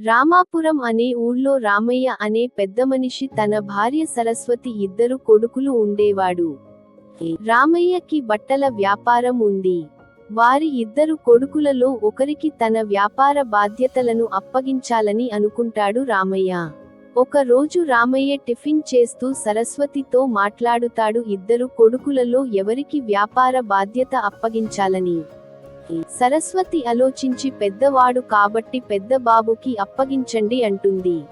రామాపురం అనే ఊళ్ళో రామయ్య అనే పెద్ద మనిషి తన భార్య సరస్వతి ఇద్దరు కొడుకులు ఉండేవాడు. రామయ్యకి బట్టల వ్యాపారం ఉంది. వారి ఇద్దరు కొడుకులలో ఒకరికి తన వ్యాపార బాధ్యతలను అప్పగించాలని అనుకుంటాడు రామయ్య. ఒక రోజు రామయ్య టిఫిన్ చేస్తూ సరస్వతితో మాట్లాడుతాడు ఇద్దరు కొడుకులలో ఎవరికి వ్యాపార బాధ్యత అప్పగించాలని. సరస్వతి ఆలోచించి పెద్దవాడు కాబట్టి పెద్ద బాబుకి అప్పగించండి అంటుంది.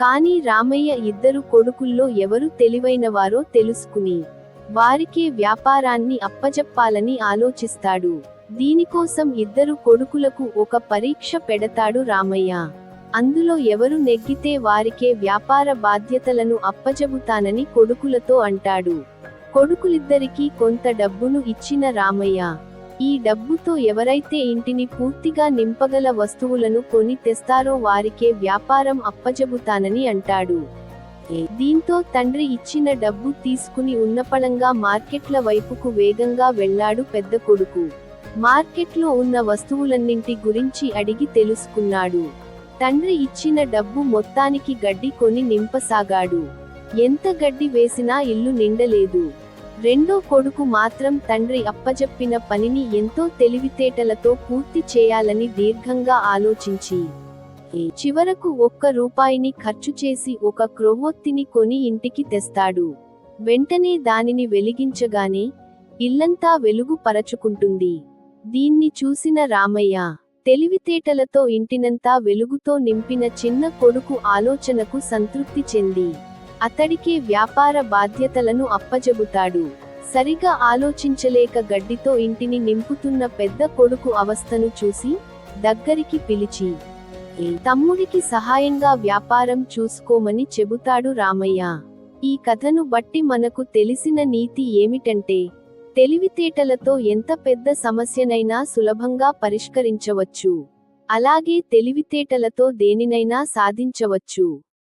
కానీ రామయ్య ఇద్దరు కొడుకుల్లో ఎవరు తెలివైనవారో తెలుసుకుని వారికే వ్యాపారాన్ని అప్పజెప్పాలని ఆలోచిస్తాడు. దీనికోసం ఇద్దరు కొడుకులకు ఒక పరీక్ష పెడతాడు రామయ్య. అందులో ఎవరు నెగ్గితే వారికే వ్యాపార బాధ్యతలను అప్పజెబుతానని కొడుకులతో అంటాడు. కొడుకులిద్దరికీ కొంత డబ్బును ఇచ్చిన రామయ్య ఈ డబ్బుతో ఎవరైతే ఇంటిని పూర్తిగా నింపగల వస్తువులను కొని తెస్తారో వారికే వ్యాపారం అప్పజెబుతానని అంటాడు. దీంతో తండ్రి ఇచ్చిన డబ్బు తీసుకుని ఉన్నపళంగా మార్కెట్ల వైపుకు వేగంగా వెళ్ళాడు పెద్ద కొడుకు. మార్కెట్లో ఉన్న వస్తువులన్నింటి గురించి అడిగి తెలుసుకున్నాడు. తండ్రి ఇచ్చిన డబ్బు మొత్తానికి గడ్డి కొని నింపసాగాడు. ఎంత గడ్డి వేసినా ఇల్లు నిండలేదు. రెండో కొడుకు మాత్రం తండ్రి అప్పజెప్పిన పనిని ఎంతో తెలివితేటలతో పూర్తి చేయాలని దీర్ఘంగా ఆలోచించి చివరకు ఒక్క రూపాయిని ఖర్చు చేసి ఒక క్రొవ్వొత్తిని కొని ఇంటికి తెస్తాడు. వెంటనే దానిని వెలిగించగానే ఇల్లంతా వెలుగు పరచుకుంటుంది. దీన్ని చూసిన రామయ్య తెలివితేటలతో ఇంటినంతా వెలుగుతో నింపిన చిన్న కొడుకు ఆలోచనకు సంతృప్తి చెంది. అతడికే వ్యాపార బాధ్యతలను అప్పజెబుతాడు. సరిగా ఆలోచించలేక గడ్డితో ఇంటిని నింపుతున్న పెద్ద కొడుకు అవస్థను చూసి దగ్గరికి పిలిచి తమ్ముడికి సహాయంగా వ్యాపారం చూసుకోమని చెబుతాడు రామయ్య. ఈ కథను బట్టి మనకు తెలిసిన నీతి ఏమిటంటే తెలివితేటలతో ఎంత పెద్ద సమస్యనైనా సులభంగా పరిష్కరించవచ్చు. అలాగే తెలివితేటలతో దేనినైనా సాధించవచ్చు.